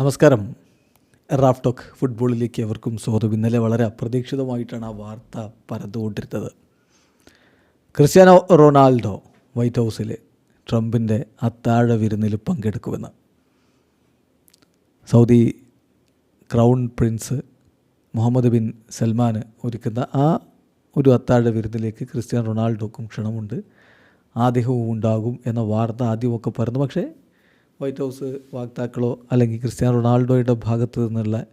നമസ്കാരം. Raf talk ഫുട്ബോളിലേക്ക് അവർക്കും സ്വാഗതം. ഇന്നലെ വളരെ അപ്രതീക്ഷിതമായിട്ടാണ് ആ വാർത്ത പരന്നുകൊണ്ടിരുന്നത്. ക്രിസ്ത്യാനോ റൊണാൾഡോ വൈറ്റ് ഹൗസിൽ ട്രംപിന്റെ അത്താഴ വിരുന്നിൽ പങ്കെടുക്കുമെന്ന്. Saudi crown prince Mohammed bin സൽമാന് ഒരുക്കുന്ന ആ ഒരു അത്താഴ വിരുന്നിലേക്ക് ക്രിസ്ത്യാനോ റൊണാൾഡോക്കും ക്ഷണമുണ്ട്. അദ്ദേഹവും ഉണ്ടാകും എന്ന വാർത്ത ആദ്യമൊക്കെ പറഞ്ഞു പക്ഷേ വൈറ്റ് ഹൗസ് വാക്താക്കളോ അല്ലെങ്കിൽ ക്രിസ്ത്യാനോ റൊണാൾഡോയുടെ ഭാഗത്ത് നിന്നുള്ള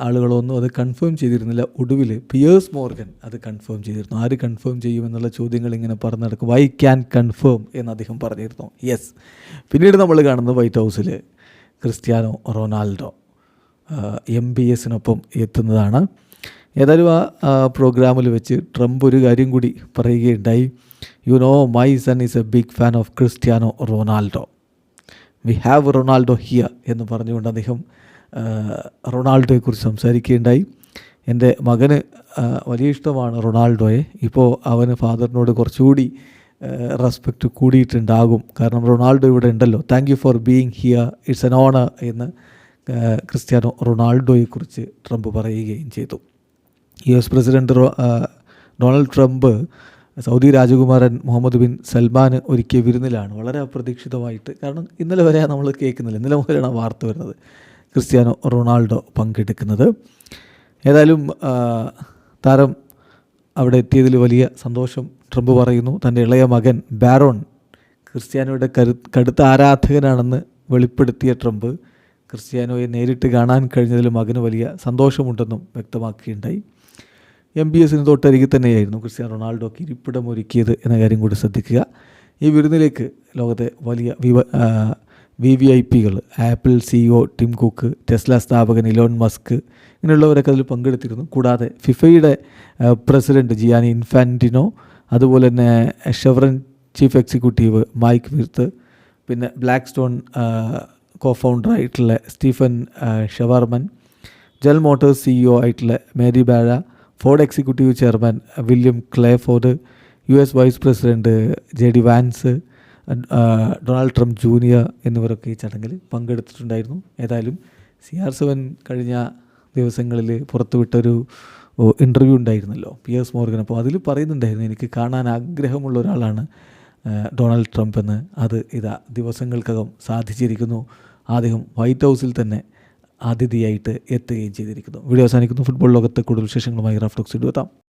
ആളുകളോ ഒന്നും അത് കൺഫേം ചെയ്തിരുന്നില്ല. ഒടുവിൽ പിയേഴ്സ് മോർഗൻ അത് കൺഫേം ചെയ്തിരുന്നു. ആര് കൺഫേം ചെയ്യുമെന്നുള്ള ചോദ്യങ്ങൾ ഇങ്ങനെ പറഞ്ഞു നടക്കും വൈ ക്യാൻ കൺഫേം എന്ന് അദ്ദേഹം പറഞ്ഞിരുന്നു. യെസ് പിന്നീട് നമ്മൾ കാണുന്നത് വൈറ്റ് ഹൗസിൽ ക്രിസ്ത്യാനോ റൊണാൾഡോ എം ബി എസിനൊപ്പം എത്തുന്നതാണ്. ഏതായാലും ആ പ്രോഗ്രാമിൽ വെച്ച് ട്രംപ് ഒരു കാര്യം കൂടി പറയുകയുണ്ടായി. You know my son is a big fan of Cristiano Ronaldo we have Ronaldo here എന്ന് പറഞ്ഞുകൊണ്ട് അദ്ദേഹം റൊണാൾഡോയെക്കുറിച്ച് സംസാരിക്കുകയുണ്ടായി. എന്റെ മകന് വലിയ ഇഷ്ടമാണ് റൊണാൾഡോയെ. ഇപ്പോൾ അവന് ഫാദറിനോട് കുറച്ചുകൂടി റെസ്പെക്റ്റ് കൂടിയിട്ടുണ്ടാകും. കാരണം റൊണാൾഡോ ഇവിടെ ഉണ്ടല്ലോ. Thank you for being here it's an honour എന്ന് ക്രിസ്ത്യാനോ റൊണാൾഡോയെക്കുറിച്ച് ട്രംപ് പറയുകയും ചെയ്തു. U S president Donald Trump Saudi രാജകുമാരൻ മുഹമ്മദ് ബിൻ സൽമാൻ ഒരുക്കിയ വിരുന്നിലാണ് വളരെ അപ്രതീക്ഷിതമായിട്ട്. കാരണം ഇന്നലെ വരെ നമ്മൾ കേൾക്കുന്നില്ല. ഇന്നലെ മുതലാണ് വാർത്ത വരുന്നത്. ക്രിസ്ത്യാനോ റൊണാൾഡോ പങ്കെടുക്കുന്നത്. ഏതായാലും താരം അവിടെ എത്തിയതിൽ വലിയ സന്തോഷം ട്രംപ് പറയുന്നു. തന്റെ ഇളയ മകൻ ബാരോൺ ക്രിസ്ത്യാനോയുടെ കരു കടുത്ത ആരാധകനാണെന്ന് വെളിപ്പെടുത്തിയ ട്രംപ് ക്രിസ്ത്യാനോയെ നേരിട്ട് കാണാൻ കഴിഞ്ഞതിൽ മകന് വലിയ സന്തോഷമുണ്ടെന്നും വ്യക്തമാക്കുകയുണ്ടായി. എം ബി എസിന് തൊട്ടരികിൽ തന്നെയായിരുന്നു ക്രിസ്ത്യാനോ റൊണാൾഡോക്ക് ഇരിപ്പിടം ഒരുക്കിയത് എന്ന കാര്യം കൂടി ശ്രദ്ധിക്കുക. ഈ വിരുന്നിലേക്ക് ലോകത്തെ വലിയ V V I പികൾ Apple CEO Tim Cook Tesla സ്ഥാപകൻ ഇലോൺ മസ്ക് ഇങ്ങനെയുള്ളവരൊക്കെ അതിൽ പങ്കെടുത്തിരുന്നു. കൂടാതെ ഫിഫയുടെ പ്രസിഡന്റ് ജിയാനി ഇൻഫാന്റിനോ അതുപോലെ തന്നെ Chevron chief executive Mike Wirth പിന്നെ Blackstone co ഫൗണ്ടറായിട്ടുള്ള Stephen Schwarzman general motors CEO ആയിട്ടുള്ള Mary Barra Ford executive chairman William Clay Ford U S vice president J D Vance Donald Trump junior എന്നിവരൊക്കെ ഈ ചടങ്ങിൽ പങ്കെടുത്തിട്ടുണ്ടായിരുന്നു. ഏതായാലും C R seven കഴിഞ്ഞ ദിവസങ്ങളിൽ പുറത്തുവിട്ടൊരു interview ഉണ്ടായിരുന്നല്ലോ പി എസ് മോർഗൻ അപ്പോൾ അതിൽ പറയുന്നുണ്ടായിരുന്നു എനിക്ക് കാണാൻ ആഗ്രഹമുള്ള ഒരാളാണ് ഡൊണാൾഡ് ട്രംപ് എന്ന്. അത് ഇതാ ദിവസങ്ങൾക്കകം സാധിച്ചിരിക്കുന്നു. അദ്ദേഹം വൈറ്റ് ഹൗസിൽ തന്നെ അതിഥിയായിട്ട് എത്തുകയും ചെയ്തിരിക്കുന്നു. വീഡിയോ അവസാനിക്കുന്നു. ഫുട്ബോൾ ലോകത്ത് കൂടുതൽ വിശേഷങ്ങളുമായി റഫ്ലോക്സ് എത്താം.